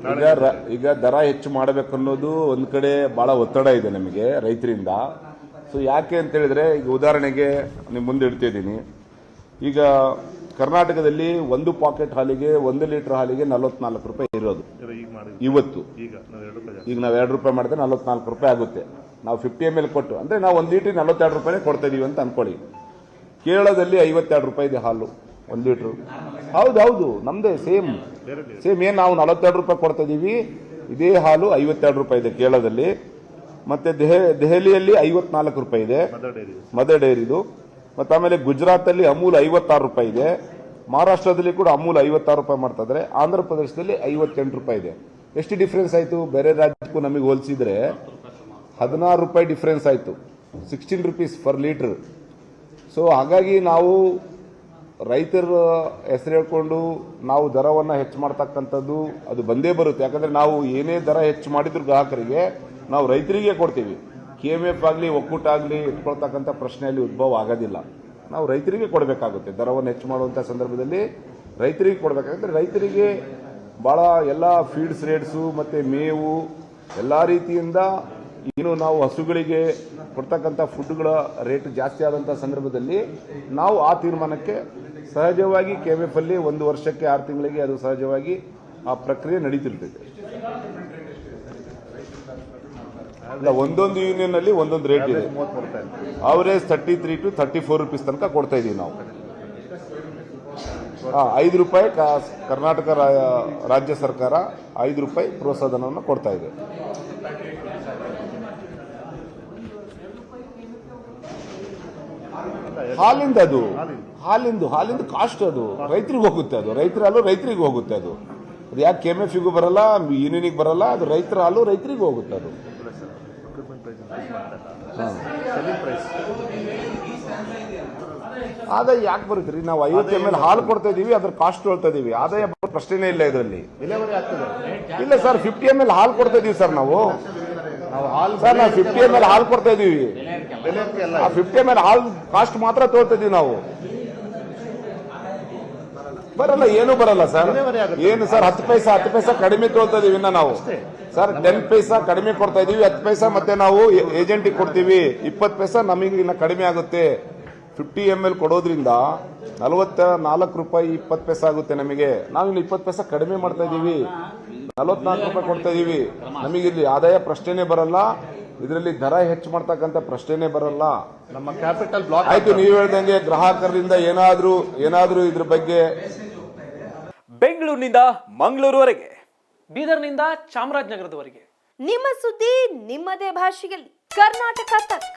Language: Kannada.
ಈಗ ರ- ಈಗ ದರ ಹೆಚ್ಚು ಮಾಡಬೇಕು ಅನ್ನೋದು ಒಂದ್ ಕಡೆ ಬಹಳ ಒತ್ತಡ ಇದೆ ನಮಗೆ ರೈತರಿಂದ. ಸೊ ಯಾಕೆ ಅಂತ ಹೇಳಿದ್ರೆ ಈಗ ಉದಾಹರಣೆಗೆ ನಿಮ್ಮ ಮುಂದೆ ಇಡ್ತಿದ್ದೀನಿ. ಈಗ ಕರ್ನಾಟಕದಲ್ಲಿ ಒಂದು ಪಾಕೆಟ್ ಹಾಲಿಗೆ ಒಂದು ಲೀಟರ್ ಹಾಲಿಗೆ ನಲವತ್ನಾಲ್ಕು ರೂಪಾಯಿ ಇರೋದು. ಇವಾಗ ಈಗ ಮಾಡಿ. ಇವತ್ತು. ಈಗ ನಾವು ಎರಡು ರೂಪಾಯಿ ಜಾಸ್ತಿ. ಈಗ ನಾವು ಎರಡು ರೂಪಾಯಿ ಮಾಡಿದ್ರೆ ನಲವತ್ನಾಲ್ಕು ರೂಪಾಯಿ ಆಗುತ್ತೆ. ನಾವು ಫಿಫ್ಟಿ ಎಂ ಎಲ್ ಕೊಟ್ಟು ಅಂದ್ರೆ ನಾವು ಒಂದು ಲೀಟರ್ ನಲವತ್ತೆರಡು ರೂಪಾಯಿ ಕೊಡ್ತಾ ಇದೀವಿ ಅಂತ ಅನ್ಕೊಳ್ಳಿ. ಕೇರಳದಲ್ಲಿ ಐವತ್ತೆರಡು ರೂಪಾಯಿ ಇದೆ ಹಾಲು ಒಂದ್ ಲೀಟ್ರು. ಹೌದು ಹೌದು ನಮ್ದೇ ಸೇಮ್. ಸೇಮ್ ಏನ್ ನಾವು ನಲವತ್ತೆರಡು ರೂಪಾಯಿ ಕೊಡ್ತಾ ಇದೀವಿ ಇದೇ ಹಾಲು ಐವತ್ತೆರಡು ರೂಪಾಯಿ ಇದೆ ಕೇರಳದಲ್ಲಿ. ಮತ್ತೆ ದೆಹ- ದೆಹಲಿಯಲ್ಲಿ ಐವತ್ನಾಲ್ಕು ರೂಪಾಯಿ ಇದೆ. ಮದರ್ ಡೈರಿದು ಮತ್ತೆ ಆಮೇಲೆ ಗುಜರಾತ್ ಅಲ್ಲಿ ಅಮೂಲ್ ಐವತ್ತಾರು ರೂಪಾಯಿ ಇದೆ. ಮಹಾರಾಷ್ಟ್ರದಲ್ಲಿ ಕೂಡ ಅಮೂಲ್ ಐವತ್ತಾರು ರೂಪಾಯಿ ಮಾಡ್ತಾ ಇದ್ದಾರೆ ಆಂಧ್ರ ಪ್ರದೇಶದಲ್ಲಿ ಐವತ್ತೆಂಟು ರೂಪಾಯಿ ಇದೆ. ಎಷ್ಟು ಡಿಫ್ರೆನ್ಸ್ ಆಯ್ತು? ಬೇರೆ ರಾಜ್ಯಕ್ಕೂ ನಮಗೆ ಹೋಲಿಸಿದ್ರೆ ಹದಿನಾರು ರೂಪಾಯಿ ಡಿಫ್ರೆನ್ಸ್ ಆಯ್ತು. Sixteen rupees per litre so ಹಾಗಾಗಿ ನಾವು ರೈತರ ಹೆಸರು ಹೇಳ್ಕೊಂಡು ನಾವು ದರವನ್ನು ಹೆಚ್ಚು ಮಾಡ್ತಕ್ಕಂಥದ್ದು ಅದು ಬಂದೇ ಬರುತ್ತೆ. ಯಾಕಂದ್ರೆ ನಾವು ಏನೇ ದರ ಹೆಚ್ಚು ಮಾಡಿದ್ರು ಗ್ರಾಹಕರಿಗೆ ನಾವು ರೈತರಿಗೆ ಕೊಡ್ತೀವಿ. ಕೆ ಎಂ ಎಫ್ ಆಗಲಿ, ಒಕ್ಕೂಟ ಆಗಲಿ ಇಟ್ಕೊಳ್ತಕ್ಕಂಥ ಪ್ರಶ್ನೆಯಲ್ಲಿ ಉದ್ಭವ ಆಗೋದಿಲ್ಲ. ನಾವು ರೈತರಿಗೆ ಕೊಡಬೇಕಾಗುತ್ತೆ. ದರವನ್ನು ಹೆಚ್ಚು ಮಾಡುವಂಥ ಸಂದರ್ಭದಲ್ಲಿ ರೈತರಿಗೆ ಕೊಡಬೇಕಾಗುತ್ತೆ. ರೈತರಿಗೆ ಭಾಳ ಎಲ್ಲ ಫೀಡ್ಸ್ ರೇಟ್ಸು ಮತ್ತು ಮೇವು, ಎಲ್ಲ ರೀತಿಯಿಂದ ಏನು ನಾವು ಹಸುಗಳಿಗೆ ಕೊಡ್ತಕ್ಕಂಥ ಫುಡ್ಗಳ ರೇಟ್ ಜಾಸ್ತಿ ಆದಂಥ ಸಂದರ್ಭದಲ್ಲಿ ನಾವು ಆ ತೀರ್ಮಾನಕ್ಕೆ ಸಹಜವಾಗಿ ಕೆ ಎಫ್ ಅಲ್ಲಿ ಒಂದು ವರ್ಷಕ್ಕೆ ಆರು ತಿಂಗಳಿಗೆ ಅದು ಸಹಜವಾಗಿ ಆ ಪ್ರಕ್ರಿಯೆ ನಡೀತಿರ್ತೈತೆ. ಇಲ್ಲ, ಒಂದೊಂದು ಯೂನಿಯನ್ ಅಲ್ಲಿ ಒಂದೊಂದು ರೇಟ್ ಇದೆ. Average thirty three to thirty four rupees ತನಕ ಕೊಡ್ತಾ ಇದೀವಿ ನಾವು. ಐದು ರೂಪಾಯಿ ಕರ್ನಾಟಕ ರಾಜ್ಯ ಸರ್ಕಾರ ಐದು ರೂಪಾಯಿ ಪ್ರೋತ್ಸಾಹಧನವನ್ನು ಕೊಡ್ತಾ ಇದೆ. ಹಾಲಿಂದ ಅದು. ಹಾಲಿಂದು. ಹಾಲಿಂದು ಕಾಸ್ಟ್ ಅದು. ರೈತರಿಗೆ ಹೋಗುತ್ತೆ ಅದು. ರೈತರ ಹಾಲು ರೈತರಿಗೆ ಹೋಗುತ್ತೆ ಅದು. ಅದು ಯಾಕೆ ಕೆ ಎಂ ಎಫ್ ಬರಲ್ಲ ಯೂನಿಯನ್ಗೆ ಬರಲ್ಲ ಅದು ರೈತರ ಹಾಲು ರೈತರಿಗೆ ಹೋಗುತ್ತೆ ಅದು. ಆದಾಯ ಯಾಕೆ ಬರುತ್ತೆ ರೀ? ನಾವು ಐವತ್ತು ಎಂ ಎಲ್ ಹಾಲು ಕೊಡ್ತಾ ಇದೀವಿ ಅದ್ರ ಕಾಸ್ಟ್ ಹೇಳ್ತಾ ಇದೀವಿ. ಆದಾಯ ಪ್ರಶ್ನೆನೇ ಇಲ್ಲ ಇದರಲ್ಲಿ. ಇಲ್ಲ ಸರ್ ಫಿಫ್ಟಿ ಎಂ ಎಲ್ ಹಾಲು ಕೊಡ್ತಾ ಇದೀವಿ ಸರ್ ನಾವು. ಸರ್ ನಾವು ಫಿಫ್ಟಿ ಎಂ ಎಲ್ ಹಾಲು ಕೊಡ್ತಾ ಇದೀವಿ. ಆ ಫಿಫ್ಟಿ ಎಂ ಎಲ್ ಹಾಲು ಕಾಸ್ಟ್ ಮಾತ್ರ ತೋರ್ತಾ ಇದೀವಿ ನಾವು. ಬರಲ್ಲ ಏನು ಬರಲ್ಲ ಸರ್. ಏನು ಸರ್ ಹತ್ತು ಪೈಸಾ ಹತ್ತು ಪೈಸಾ ಕಡಿಮೆ ತೋಳ್ತಾ ಇದೀವಿ ಇನ್ನ ನಾವು. ಸರ್ ಟೆನ್ ಪೈಸಾ ಕಡಿಮೆ ಕೊಡ್ತಾ ಇದೀವಿ ಹತ್ತು ಪೈಸಾ ಮತ್ತೆ ನಾವು ಏಜೆಂಟಿಗೆ ಕೊಡ್ತೀವಿ. ಇಪ್ಪತ್ತು ಪೈಸಾ ನಮಗೆ ಇನ್ನ ಕಡಿಮೆ ಆಗುತ್ತೆ. ಫಿಫ್ಟಿ ಎಂ ಎಲ್ ಕೊಡೋದ್ರಿಂದ ನಲವತ್ತ ನಾಲ್ಕು ರೂಪಾಯಿ ಇಪ್ಪತ್ತು ಪೈಸೆ ಆಗುತ್ತೆ ನಮಗೆ. ನಾವು ಇಲ್ಲಿ ಇಪ್ಪತ್ತು ಪೈಸೆ ಕಡಿಮೆ ಮಾಡ್ತಾ ಇದೀವಿ ನಲವತ್ನಾಲ್ಕು ರೂಪಾಯಿ ಕೊಡ್ತಾ ಇದೀವಿ ನಮಗೆ ಇಲ್ಲಿ ಆದಾಯ ಪ್ರಶ್ನೆನೇ ಬರಲ್ಲ. ಇದರಲ್ಲಿ ದರ ಹೆಚ್ಚು ಮಾಡ್ತಕ್ಕಂಥ ಪ್ರಶ್ನೆನೇ ಬರಲ್ಲ. ನಮ್ಮ ಕ್ಯಾಪಿಟಲ್ ಬ್ಲಾಕ್ ಆಯ್ತು ನೀವು ಹೇಳ್ದಂಗೆ ಗ್ರಾಹಕರಿಂದ ಏನಾದ್ರೂ ಏನಾದ್ರೂ ಇದ್ರ ಬಗ್ಗೆ. ಬೆಂಗಳೂರಿನಿಂದ ಮಂಗಳೂರುವರೆಗೆ ಬೀದರ್ನಿಂದ ಚಾಮರಾಜನಗರದವರೆಗೆ. ನಿಮ್ಮ ಸುದ್ದಿ ನಿಮ್ಮದೇ ಭಾಷೆಯಲ್ಲಿ. ಕರ್ನಾಟಕ ತಕ್.